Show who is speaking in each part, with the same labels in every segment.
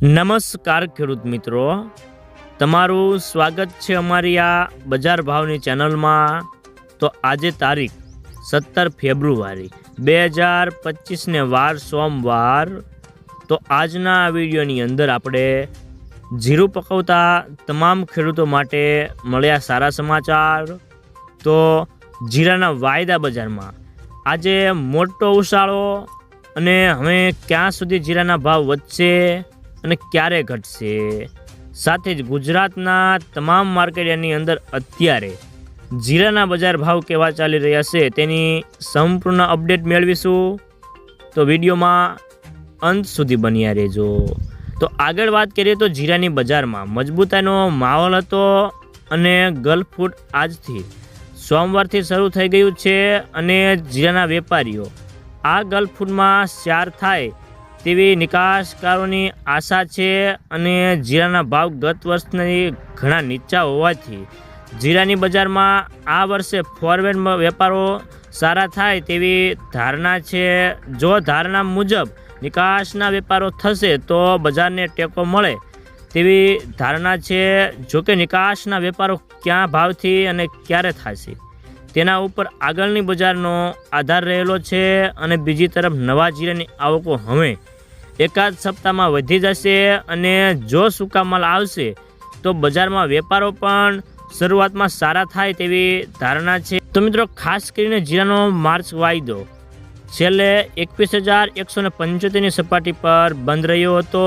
Speaker 1: નમસ્કાર ખેડૂત મિત્રો. તમારું સ્વાગત છે અમારી આ બજાર ભાવની ચેનલમાં. તો આજે તારીખ સત્તર ફેબ્રુઆરી બે હજાર પચીસને વાર સોમવાર. તો આજના વિડીયોની અંદર આપણે જીરું પકવતા તમામ ખેડૂતો માટે મળ્યા સારા સમાચાર. તો જીરાના વાયદા બજારમાં આજે મોટો ઉછાળો અને હવે ક્યાં સુધી જીરાના ભાવ વધશે? અને ક્યારે ઘટશે? સાથે જ ગુજરાતના તમામ માર્કેટની અંદર અત્યારે જીરાના બજાર ભાવ કેવા ચાલી રહ્યા છે તેની સંપૂર્ણ અપડેટ મેળવીશું. તો વિડીયોમાં અંત સુધી બન્યા રહેજો. તો આગળ વાત કરીએ તો જીરાની બજારમાં મજબૂતાઈનો માહોલ હતો અને ગલ્ફ ફૂડ આજથી સોમવારથી શરૂ થઈ ગયું છે અને જીરાના વેપારીઓ આ ગલ્ફ ફૂડમાં ચાર થાય તેવી નિકાસકારોની આશા છે અને જીરાના ભાવ ગત વર્ષની ઘણા નીચા હોવાથી જીરાની બજારમાં આ વર્ષે ફોરવેડ વેપારો સારા થાય તેવી ધારણા છે. જો ધારણા મુજબ નિકાસના વેપારો થશે તો બજારને ટેકો મળે તેવી ધારણા છે. જોકે નિકાસના વેપારો ક્યાં ભાવથી અને ક્યારે થશે તેના ઉપર આગળની બજારનો આધાર રહેલો છે અને બીજી તરફ નવા જીરાની આવકો હવે એકાદ સપ્તાહમાં વધી જશે અને જો સૂકા માલ આવશે, તો બજારમાં વેપારો પણ શરૂઆતમાં સારા થાય તેવી ધારણા છે. તો મિત્રો, ખાસ કરીને જીરાનો માર્ચ વાયદો છેલ્લે એકવીસ હજાર એકસો ને પંચોતેરની સપાટી પર બંધ રહ્યો હતો.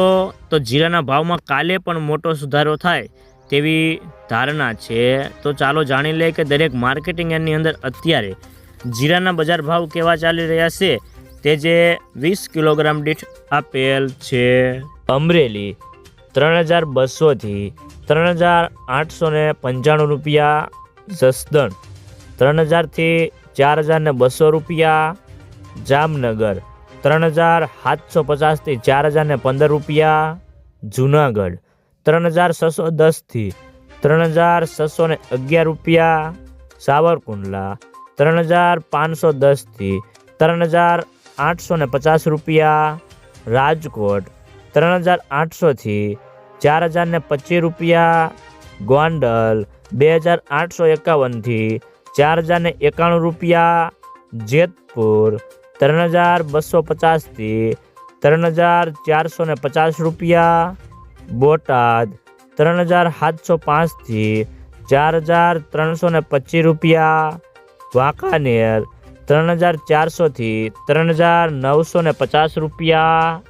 Speaker 1: તો જીરાના ભાવમાં કાલે પણ મોટો સુધારો થાય તેવી ધારણા છે. તો ચાલો જાણી લઈએ કે દરેક માર્કેટિંગ એની અંદર અત્યારે જીરાના બજાર ભાવ કેવા ચાલી રહ્યા છે? તે જે વીસ કિલોગ્રામ દીઠ આપેલ છે. અમરેલી ત્રણ હજાર બસોથી ત્રણ હજાર આઠસો ને પંચાણું રૂપિયા, જસદણ ત્રણ હજારથી ચાર હજાર ને બસો રૂપિયા, જામનગર ત્રણ હજાર સાતસો પચાસથી ચાર હજાર ને પંદર રૂપિયા, જુનાગઢ ત્રણ હજાર છસો દસથી ત્રણ હજાર છસો ને અગિયાર રૂપિયા સાવરકુંડલા, ત્રણ હજાર પાંચસો દસથી ત્રણ હજાર આઠસો ને પચાસ રૂપિયા રાજકોટ, ત્રણ હજાર આઠસોથી ચાર હજાર ને પચીસ રૂપિયા ગોંડલ, બે હજાર આઠસો એકાવનથી ચાર હજાર ને એકાણું રૂપિયા જેતપુર, ત્રણ હજાર બસો પચાસથી ત્રણ હજાર ચારસો ને પચાસ રૂપિયા બોટાદ ત્રણ હજાર સાતસો પાંચથી ચાર હજાર ત્રણસો ને પચીસ રૂપિયા. વાંકાનેર ત્રણ હજાર ચારસોથી ત્રણ હજાર નવસો ને પચાસ રૂપિયા.